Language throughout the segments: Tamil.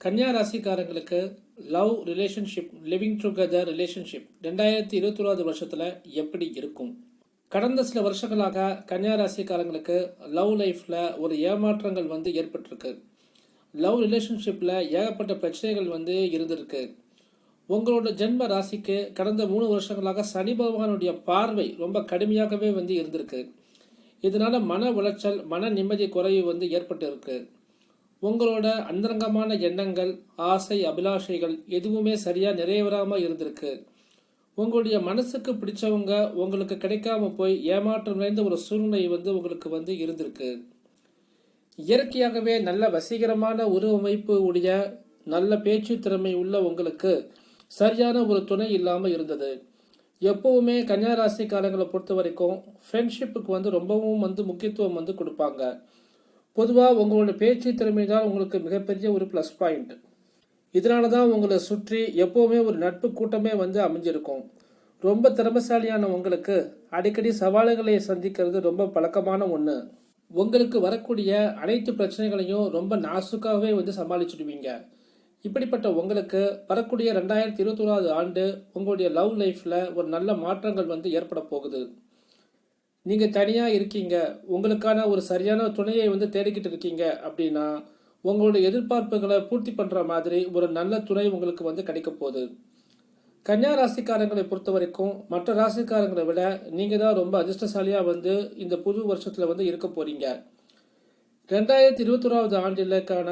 கன்னியா ராசிக்காரங்களுக்கு love relationship living together relationship ரெண்டாயிரத்தி இருபத்தொராவது வருஷத்தில் எப்படி இருக்கும்? கடந்த சில வருஷங்களாக கன்னியா ராசிக்காரங்களுக்கு லவ் லைஃப்பில் ஒரு ஏமாற்றங்கள் வந்து ஏற்பட்டிருக்கு. லவ் ரிலேஷன்ஷிப்பில் ஏகப்பட்ட பிரச்சனைகள் வந்து இருந்திருக்கு. உங்களோட ஜென்ம ராசிக்கு கடந்த மூணு வருஷங்களாக சனி பகவானுடைய பார்வை ரொம்ப கடுமையாகவே வந்து இருந்திருக்கு. இதனால் மன உளைச்சல் மன நிம்மதி குறைவு வந்து ஏற்பட்டு இருக்குது உங்களோட அந்தரங்கமான எண்ணங்கள் ஆசை அபிலாஷைகள் எதுவுமே சரியா நிறைவேறாமல் இருந்திருக்கு. உங்களுடைய மனசுக்கு பிடிச்சவங்க உங்களுக்கு கிடைக்காம போய் ஏமாற்றம் நிறைந்த ஒரு சூழ்நிலை வந்து உங்களுக்கு வந்து இருந்திருக்கு. இயற்கையாகவே நல்ல வசீகரமான உருவமைப்பு உடைய நல்ல பேச்சு திறமை உள்ள உங்களுக்கு சரியான ஒரு துணை இல்லாமல் இருந்தது. எப்பவுமே கன்னியா காலங்களை பொறுத்த வரைக்கும் ஃப்ரெண்ட்ஷிப்புக்கு வந்து ரொம்பவும் வந்து முக்கியத்துவம் வந்து கொடுப்பாங்க. பொதுவாக உங்களோட பேச்சு திறமை தான் உங்களுக்கு மிகப்பெரிய ஒரு ப்ளஸ் பாயிண்ட் இதனால தான் உங்களை சுற்றி எப்போவுமே ஒரு நட்பு கூட்டமே வந்து அமைஞ்சிருக்கும். ரொம்ப திறமசாலியான உங்களுக்கு அடிக்கடி சவால்களை சந்திக்கிறது ரொம்ப பழக்கமான ஒன்று உங்களுக்கு வரக்கூடிய அனைத்து பிரச்சனைகளையும் ரொம்ப நாசுக்காகவே வந்து சமாளிச்சுடுவீங்க. இப்படிப்பட்ட உங்களுக்கு வரக்கூடிய ரெண்டாயிரத்தி இருபத்தோராவது ஆண்டு உங்களுடைய லவ் லைஃப்பில் ஒரு நல்ல மாற்றங்கள் வந்து ஏற்பட போகுது. நீங்கள் தனியாக இருக்கீங்க உங்களுக்கான ஒரு சரியான துணையை வந்து தேடிக்கிட்டு இருக்கீங்க அப்படின்னா உங்களுடைய எதிர்பார்ப்புகளை பூர்த்தி பண்ணுற மாதிரி ஒரு நல்ல துணை உங்களுக்கு வந்து கிடைக்க போகுது. கன்னியா ராசிக்காரங்களை பொறுத்த வரைக்கும் மற்ற ராசிக்காரங்களை விட நீங்கள் தான் ரொம்ப அதிர்ஷ்டசாலியாக வந்து இந்த புது வருஷத்தில் வந்து இருக்க போகிறீங்க ரெண்டாயிரத்தி இருபத்தொராவது ஆண்டிலுக்கான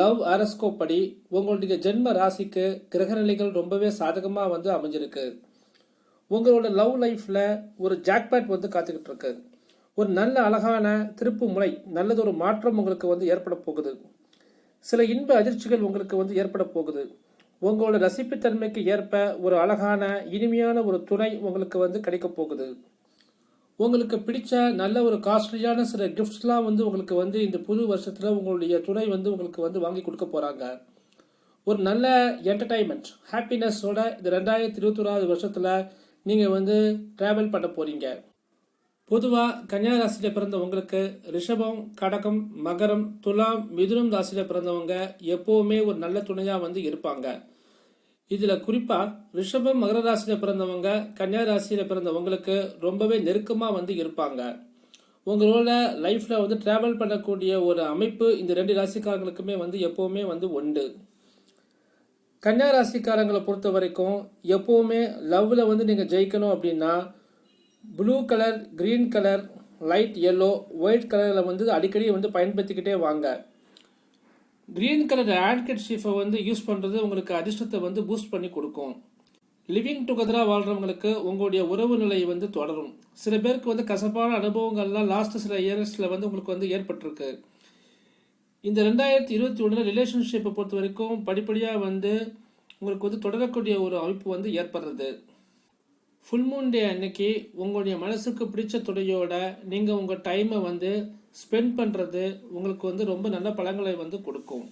லவ் ஆரஸ்கோப் படி உங்களுடைய ஜென்ம ராசிக்கு கிரகநிலைகள் ரொம்பவே சாதகமாக வந்து அமைஞ்சிருக்கு. உங்களோட லவ் லைஃப்பில் ஒரு ஜாக்பேட் வந்து காத்துக்கிட்டு இருக்காது ஒரு நல்ல அழகான திருப்பு முறை நல்லதொரு மாற்றம் உங்களுக்கு வந்து ஏற்பட போகுது. சில இன்ப அதிர்ச்சிகள் உங்களுக்கு வந்து ஏற்பட போகுது. உங்களோட ரசிப்புத்தன்மைக்கு ஏற்ப ஒரு அழகான இனிமையான ஒரு துணை உங்களுக்கு வந்து கிடைக்க போகுது. உங்களுக்கு பிடிச்ச நல்ல ஒரு காஸ்ட்லியான சில கிஃப்ட்ஸ்லாம் வந்து உங்களுக்கு வந்து இந்த புது வருஷத்தில் உங்களுடைய துணை வந்து உங்களுக்கு வந்து வாங்கி கொடுக்க போகிறாங்க ஒரு நல்ல என்டர்டைன்மெண்ட் ஹாப்பினஸோட இந்த ரெண்டாயிரத்தி இருபத்தொராவது வருஷத்தில் நீங்கள் வந்து ட்ராவல் பண்ண போகிறீங்க பொதுவாக கன்னியா ராசியில் பிறந்தவங்களுக்கு ரிஷபம் கடகம் மகரம் துலாம் மிதுனம் ராசியில் பிறந்தவங்க எப்போவுமே ஒரு நல்ல துணையாக வந்து இருப்பாங்க. இதில் குறிப்பாக ரிஷபம் மகர ராசியில் பிறந்தவங்க கன்னியா ராசியில் பிறந்தவங்களுக்கு ரொம்பவே நெருக்கமாக வந்து இருப்பாங்க. உங்களோட லைஃப்பில் வந்து ட்ராவல் பண்ணக்கூடிய ஒரு அமைப்பு இந்த ரெண்டு ராசிக்காரங்களுக்குமே வந்து எப்போவுமே வந்து உண்டு. கன்னியா ராசிக்காரங்களை பொறுத்த வரைக்கும் எப்போவுமே லவ்வில் வந்து நீங்கள் ஜெயிக்கணும் அப்படின்னா blue colour green colour light yellow white கலரில் வந்து அடிக்கடி வந்து பயன்படுத்திக்கிட்டே வாங்க. க்ரீன் கலர் ஆட்கெட் ஷீஃபை வந்து யூஸ் பண்ணுறது உங்களுக்கு அதிர்ஷ்டத்தை வந்து பூஸ்ட் பண்ணி கொடுக்கும். லிவிங் டுகெதராக வாழ்கிறவங்களுக்கு உங்களுடைய உறவு நிலை வந்து தொடரும். சில பேருக்கு வந்து கசப்பான அனுபவங்கள்லாம் லாஸ்ட்டு சில இயர்ஸில் வந்து உங்களுக்கு வந்து ஏற்பட்டிருக்கு. இந்த ரெண்டாயிரத்தி இருபத்தி ஒன்றில் ரிலேஷன்ஷிப்பை பொறுத்த வரைக்கும் படிப்படியாக வந்து உங்களுக்கு வந்து தொடரக்கூடிய ஒரு அமைப்பு வந்து ஏற்படுறது. ஃபுல் மூன் டே அன்னைக்கு உங்களுடைய மனசுக்கு பிடிச்ச துணையோட நீங்கள் உங்கள் டைமை வந்து ஸ்பெண்ட் பண்ணுறது உங்களுக்கு வந்து ரொம்ப நல்ல பலங்களை வந்து கொடுக்கும்.